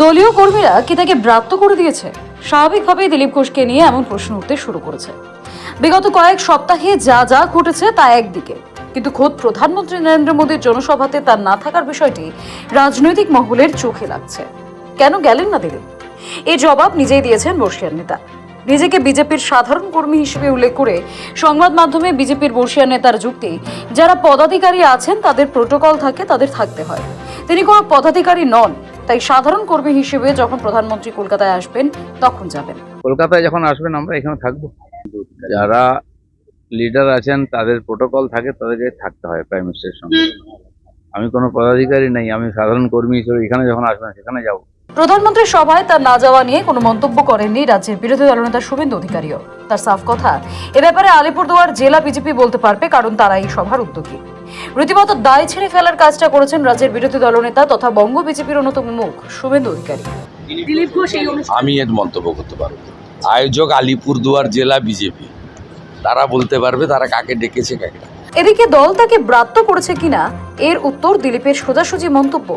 দলীয় কর্মীরা কি তাকে ব্রাত্য করে দিয়েছে? স্বাভাবিকভাবেই দিলীপ ঘোষকে নিয়ে এমন প্রশ্ন উঠতে শুরু করেছে। বিগত কয়েক সপ্তাহে যা যা ঘটেছে তা একদিকে। কিন্তু খোদ প্রধানমন্ত্রী নরেন্দ্র মোদীর জনসভাতে তার না থাকার বিষয়টি রাজনৈতিক মহলের চোখে লাগছে। কেন গেলেন না দিলীপ? এ জবাব নিজেই দিয়েছেন বর্ষিয়ান নেতা। নিজেকে বিজেপির সাধারণ কর্মী হিসেবে উল্লেখ করে সংবাদ মাধ্যমে বিজেপির বর্ষিয়ান নেতার যুক্তি, যারা পদাধিকারী আছেন তাদের প্রোটোকল থাকে তাদের থাকতে হয়। তিনি কোনো পদাধিকারী নন। তাই সাধারণ কর্মী হিসেবে যখন প্রধানমন্ত্রী কলকাতায় আসবেন, তখন যাবেন। কলকাতায় যখন আসবেন, আমরা এখানে থাকব। যারা লিডার আছেন, তাদের প্রোটোকল থাকে, তাদেরকে থাকতে হয় প্রাইম মিনিস্টারের সঙ্গে। আমি কোনো পদাধিকারী নেই, আমি সাধারণ কর্মী হিসেবে এখানে যখন আসবেন, সেখানে যাব। প্রধানমন্ত্রীর সভায় তার না যাওয়া নিয়ে কোনো মন্তব্য করেননি রাজ্যের বিরোধী দলনেতা শুভেন্দু অধিকারীও। তার সাফ কথা এ ব্যাপারে আলিপুরদুয়ার জেলা বিজেপি বলতে পারবে কারণ তারা এই সভার উদ্যোগী। রীতিমতো দায় ছেড়ে ফেলার কাজটা করেছেন রাজ্যের বিরোধী দলনেতা তথা বঙ্গ বিজেপির অন্যতম মুখ শুভেন্দু অধিকারী। দিলীপ ঘোষ এই আমি এর মন্তব্য করতে পারব। আয়োজক আলিপুরদুয়ার জেলা বিজেপি। তারা বলতে পারবে তারা কাকে ডেকেছে কাকে এদিকে দল তাকে ব্রাত্য করেছে কিনা এর উত্তর দিলীপের সোজাসুজি মন্তব্য।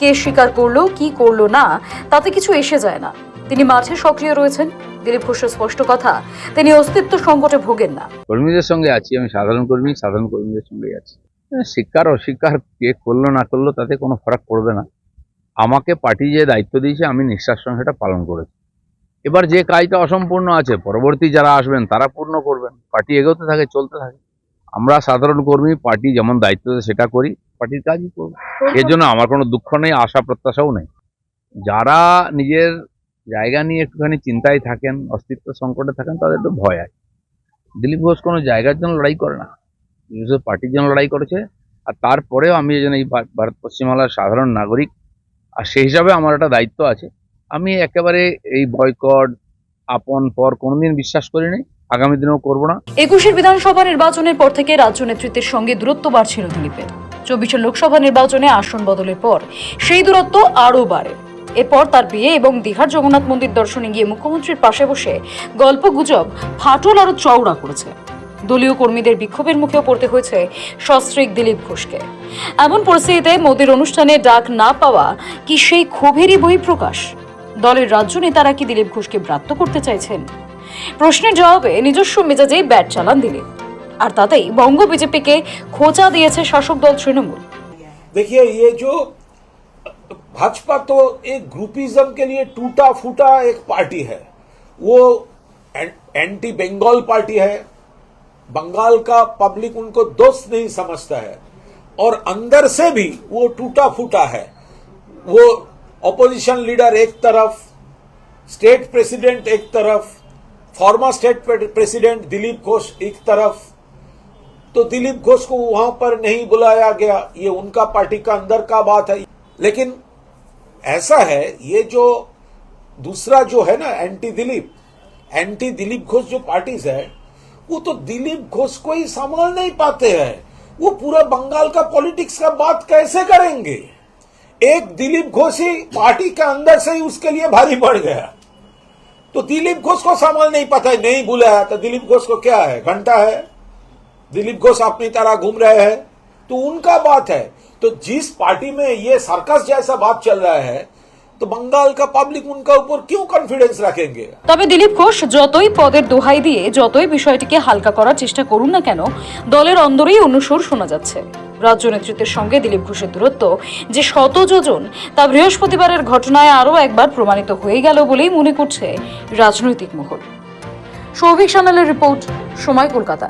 কে স্বীকার করল কি করল না তাতে কিছু এসে যায় না। তিনি মাঠে সক্রিয় রয়েছেন দিলীপ ঘোষের স্পষ্ট কথা তিনি অস্তিত্ব সংকটে ভোগেন না। কর্মীদের সঙ্গে আছি আমি সাধারণ কর্মী সাধারণ কর্মীদের সঙ্গে আছি। হ্যাঁ, স্বীকার অস্বীকার কে করল না করল তাতে কোনো ফারাক পড়বে না। আমাকে পার্টি যে দায়িত্ব দিয়েছে আমি নিঃশ্বাস সঙ্গে সেটা পালন করেছি। এবার যে কাজটা অসম্পূর্ণ আছে পরবর্তী যারা আসবেন তারা পূর্ণ করবেন। পার্টি এগোতে থাকে চলতে থাকে। আমরা সাধারণ কর্মী, পার্টি যেমন দায়িত্ব দেয় সেটা করি, পার্টির কাজই করব এর জন্য আমার কোনো দুঃখ নেই, আশা প্রত্যাশাও নেই। যারা নিজের জায়গা নিয়ে একটুখানি চিন্তায় থাকেন, অস্তিত্ব সংকটে থাকেন, তাদের একটু ভয় আছে। দিলীপ ঘোষ কোনো জায়গার জন্য লড়াই করে না। দিলীপ ঘোষ পার্টির জন্য লড়াই করেছে। আর তারপরেও আমি যেন এই ভারত পশ্চিমবাংলার সাধারণ নাগরিক। আর সেই হিসাবে আমার একটা দায়িত্ব আছে। আমি একেবারে এই বয়কট আপন পর কোনোদিন বিশ্বাস করিনি, আগামী দিনেও করব না। একুশের বিধানসভা নির্বাচনের পর থেকে রাজ্য নেতৃত্বের সঙ্গে দূরত্ব বাড়ছিল দিলীপের। চব্বিশের লোকসভা নির্বাচনে আসন বদলের পর সেই দূরত্ব আরও বাড়ে। এরপর তার বিয়ে এবং দীঘার জগন্নাথ মন্দির দর্শনে গিয়ে মুখ্যমন্ত্রীর পাশে বসে গল্প গুজব, ফাটল আরও চওড়া করেছে। দলীয় কর্মীদের বিক্ষোভের মুখেও পড়তে হয়েছে সস্ত্রীক দিলীপ ঘোষকে। এমন পরিস্থিতিতে মোদীর অনুষ্ঠানে ডাক না পাওয়া কি সেই ক্ষোভেরই বহিঃপ্রকাশ? দলের রাজ্য নেতারা কি দিলীপ ঘোষকে ব্রাত্য করতে চাইছেন প্রশ্নের জবাবে নিজস্ব মেজাজেই ব্যাট চালান দিলীপ আর তাতেই বঙ্গ বিজেপিকে খোঁচা দিয়েছে শাসক দল তৃণমূল देखिए ये जो भाजपा तो एक ग्रुपिज्म के लिए टूटा फूटा एक पार्टी है वो एं- एंटी बंगाल पार्टी है बंगाल का पब्लिक उनको दोस्त नहीं समझता है और अंदर से भी वो टूटा फूटा है वो ऑपोजिशन लीडर एक तरफ़ स्टेट प्रेसिडेंट एक तरफ़ former state president Dilip Ghosh एक तरफ़ तो दिलीप घोष को वहाँ पर नहीं बुलाया गया, ये उनका पार्टी का अंदर का बात है। लेकिन ऐसा है, ये जो दूसरा जो है ना एंटी दिलीप एंटी दिलीप घोष जो पार्टीज़ है, वो तो दिलीप घोष को ही संभाल नहीं पाते हैं। वो पूरा बंगाल का पॉलिटिक्स का बात कैसे करेंगे? एक दिलीप घोष ही पार्टी के अंदर से ही उसके लिए भारी पड़ गया तो दिलीप घोष को संभाल नहीं पाता है नहीं बुलाया तो दिलीप घोष को क्या है घंटा है दिलीप घोष अपनी तरह घूम रहे हैं तो उनका बात है तो जिस पार्टी में ये सर्कस जैसा बात चल रहा है तो बंगाल का पब्लिक उनका ऊपर क्यों कॉन्फिडेंस रखेंगे তবে দিলীপ ঘোষ যতই পদের দোহাই দিয়ে যতই বিষয়টিকে হালকা করার চেষ্টা করুন না কেন দলের অন্দরেই অনুসর শোনা যাচ্ছে রাজ্য নেতৃত্বের সঙ্গে দিলীপ ঘোষের দূরত্ব যে শত যোজন তা বৃহস্পতিবারের ঘটনায় আরও একবার প্রমাণিত হয়ে গেল বলেই মনে করছে রাজনৈতিক মহল। সৌভিক সানালের রিপোর্ট, সময় কলকাতা।